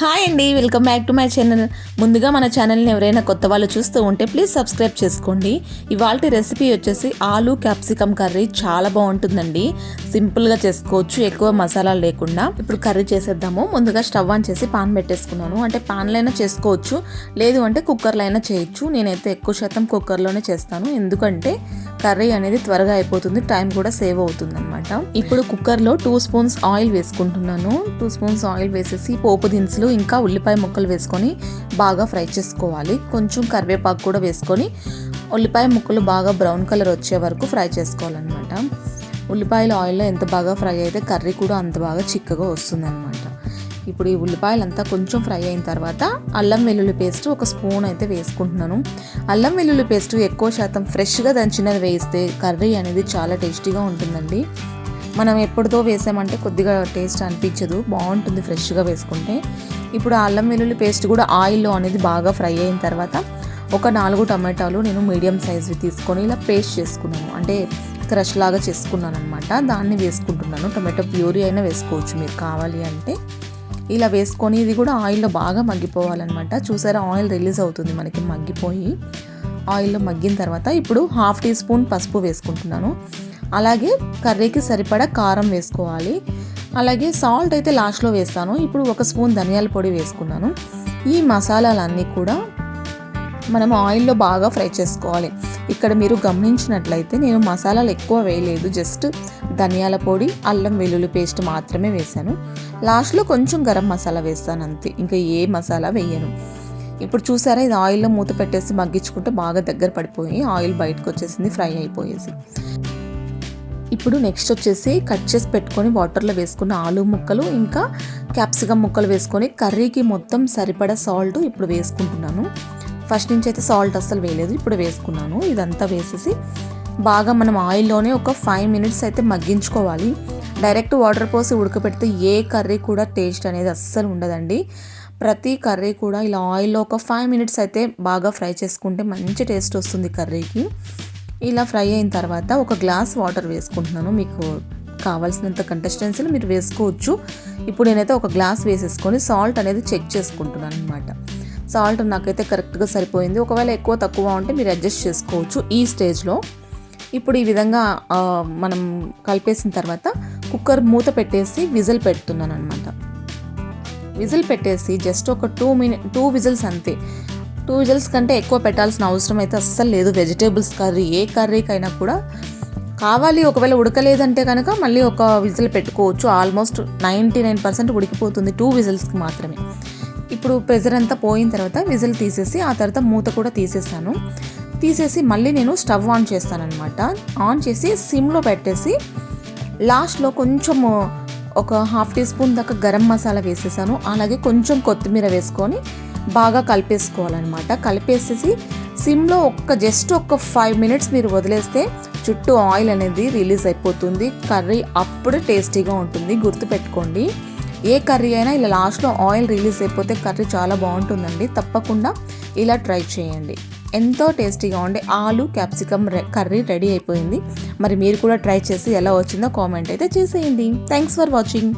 Hi అండి welcome back to my channel ముందుగా మన ఛానల్ని ఎవరైనా కొత్త వాళ్ళు చూస్తూ ఉంటే ప్లీజ్ సబ్స్క్రైబ్ చేసుకోండి. ఇవాళ రెసిపీ వచ్చేసి ఆలు క్యాప్సికమ్ కర్రీ చాలా బాగుంటుందండి. సింపుల్గా చేసుకోవచ్చు ఎక్కువ మసాలాలు లేకుండా. ఇప్పుడు కర్రీ చేసేద్దాము. ముందుగా స్టవ్ ఆన్ చేసి పాన్ పెట్టేసుకున్నాను. అంటే పాన్లో అయినా చేసుకోవచ్చు లేదు అంటే కుక్కర్లో అయినా చేయొచ్చు. నేనైతే ఎక్కువ శాతం కుక్కర్లోనే చేస్తాను. ఎందుకంటే కర్రీ అనేది త్వరగా అయిపోతుంది టైం కూడా సేవ్ అవుతుంది అనమాట ఇప్పుడు కుక్కర్లో టూ స్పూన్స్ ఆయిల్ వేసుకుంటున్నాను. టూ స్పూన్స్ ఆయిల్ వేసేసి పోపు దినుసులు ఇంకా ఉల్లిపాయ ముక్కలు వేసుకొని బాగా ఫ్రై చేసుకోవాలి. కొంచెం కరివేపాకు కూడా వేసుకొని ఉల్లిపాయ ముక్కలు బాగా బ్రౌన్ కలర్ వచ్చే వరకు ఫ్రై చేసుకోవాలన్నమాట. ఉల్లిపాయలు ఆయిల్లో ఎంత బాగా ఫ్రై అయితే కర్రీ కూడా అంత బాగా చిక్కగా వస్తుంది ఇప్పుడు ఈ ఉల్లిపాయలు అంతా కొంచెం ఫ్రై అయిన తర్వాత అల్లం వెల్లుల్లి పేస్ట్ ఒక స్పూన్ అయితే వేసుకుంటున్నాను. అల్లం వెల్లుల్లి పేస్ట్ ఎక్కువ శాతం ఫ్రెష్గా దంచినది వేస్తే కర్రీ అనేది చాలా టేస్టీగా ఉంటుందండి. మనం ఎప్పటితో వేసామంటే కొద్దిగా టేస్ట్ అనిపించదు బాగుంటుంది ఫ్రెష్గా వేసుకుంటే. ఇప్పుడు అల్లం వెల్లుల్లి పేస్ట్ కూడా ఆయిల్లో అనేది బాగా ఫ్రై అయిన తర్వాత ఒక నాలుగు టమాటాలు నేను మీడియం సైజ్వి తీసుకొని ఇలా పేస్ట్ చేసుకున్నాను. అంటే క్రష్ లాగా చేసుకున్నాను అనమాట దాన్ని వేసుకుంటున్నాను. టమాటో ప్యూరీ అయినా వేసుకోవచ్చు. మీరు కావాలి అంటే ఇలా వేసుకొని ఇది కూడా ఆయిల్లో బాగా మగ్గిపోవాలన్నమాట. చూసారా ఆయిల్ రిలీజ్ అవుతుంది మనకి మగ్గిపోయి. ఆయిల్లో మగ్గిన తర్వాత ఇప్పుడు హాఫ్ టీ స్పూన్ పసుపు వేసుకుంటున్నాను. అలాగే కర్రీకి సరిపడా కారం వేసుకోవాలి. అలాగే సాల్ట్ అయితే లాస్ట్లో వేస్తాను. ఇప్పుడు ఒక స్పూన్ ధనియాల పొడి వేసుకున్నాను. ఈ మసాలాలన్నీ కూడా మనం ఆయిల్లో బాగా ఫ్రై చేసుకోవాలి. ఇక్కడ మీరు గమనించినట్లయితే నేను మసాలాలు ఎక్కువ వేయలేదు జస్ట్ ధనియాల పొడి అల్లం వెల్లుల్లి పేస్ట్ మాత్రమే వేశాను. లాస్ట్లో కొంచెం గరం మసాలా వేస్తాను అంతే ఇంకా ఏ మసాలా వేయను. ఇప్పుడు చూసారా ఇది ఆయిల్లో మూత పెట్టేసి మగ్గించుకుంటే బాగా దగ్గర పడిపోయి ఆయిల్ బయటకు వచ్చేసింది ఫ్రై అయిపోయేసి. ఇప్పుడు నెక్స్ట్ వచ్చేసి కట్ చేసి పెట్టుకొని వాటర్లో వేసుకున్న ఆలు ముక్కలు ఇంకా క్యాప్సికమ్ ముక్కలు వేసుకొని కర్రీకి మొత్తం సరిపడా సాల్ట్ ఇప్పుడు వేసుకుంటున్నాను. ఫస్ట్ నుంచి అయితే సాల్ట్ అస్సలు వేయలేదు ఇప్పుడు వేసుకున్నాను. ఇదంతా వేసేసి బాగా మనం ఆయిల్లోనే ఒక ఫైవ్ మినిట్స్ అయితే మగ్గించుకోవాలి. డైరెక్ట్ వాటర్ పోసి ఉడకపెడితే ఏ కర్రీ కూడా టేస్ట్ అనేది అస్సలు ఉండదండి. ప్రతి కర్రీ కూడా ఇలా ఆయిల్లో ఒక ఫైవ్ మినిట్స్ అయితే బాగా ఫ్రై చేసుకుంటే మంచి టేస్ట్ వస్తుంది కర్రీకి. ఇలా ఫ్రై అయిన తర్వాత ఒక గ్లాస్ వాటర్ వేసుకుంటున్నాను. మీకు కావాల్సినంత కంటెస్టెన్సీలు మీరు వేసుకోవచ్చు. ఇప్పుడు నేనైతే ఒక గ్లాస్ వేసేసుకొని సాల్ట్ అనేది చెక్ చేసుకుంటున్నాను అనమాట సాల్ట్ నాకైతే కరెక్ట్గా సరిపోయింది. ఒకవేళ ఎక్కువ తక్కువ ఉంటే మీరు అడ్జస్ట్ చేసుకోవచ్చు ఈ స్టేజ్లో. ఇప్పుడు ఈ విధంగా మనం కలిపేసిన తర్వాత కుక్కర్ మూత పెట్టేసి విజిల్ పెడుతున్నాను అనమాట విజిల్ పెట్టేసి జస్ట్ ఒక టూ మినిట్ టూ విజిల్స్ అంతే. టూ విజిల్స్ కంటే ఎక్కువ పెట్టాల్సిన అవసరం అయితే అస్సలు లేదు. వెజిటేబుల్స్ కర్రీ ఏ కర్రీకైనా కూడా. కావాలి ఒకవేళ ఉడకలేదంటే కనుక మళ్ళీ ఒక విజిల్ పెట్టుకోవచ్చు. ఆల్మోస్ట్ నైంటీ నైన్ పర్సెంట్ ఉడికిపోతుంది టూ విజిల్స్కి మాత్రమే. ఇప్పుడు ప్రెజర్ అంతా పోయిన తర్వాత విజిల్ తీసేసి ఆ తర్వాత మూత కూడా తీసేసాను. తీసేసి మళ్ళీ నేను స్టవ్ ఆన్ చేస్తానమాట ఆన్ చేసి సిమ్లో పెట్టేసి లాస్ట్లో కొంచెము ఒక హాఫ్ టీ స్పూన్ దాకా గరం మసాలా వేసేసాను. అలాగే కొంచెం కొత్తిమీర వేసుకొని బాగా కలిపేసుకోవాలన్నమాట. కలిపేసేసి సిమ్లో ఒక్క జస్ట్ ఒక ఫైవ్ మినిట్స్ మీరు వదిలేస్తే చుట్టూ ఆయిల్ అనేది రిలీజ్ అయిపోతుంది. కర్రీ అప్పుడు టేస్టీగా ఉంటుంది. గుర్తుపెట్టుకోండి. ఏ కర్రీ అయినా ఇలా లాస్ట్లో ఆయిల్ రిలీజ్ అయిపోతే కర్రీ చాలా బాగుంటుందండి. తప్పకుండా ఇలా ట్రై చేయండి. ఎంతో టేస్టీగా ఉండే ఆలు క్యాప్సికమ్ కర్రీ రెడీ అయిపోయింది. మరి మీరు కూడా ట్రై చేసి ఎలా వచ్చిందో కామెంట్ అయితే చేసేయండి. Thanks for watching.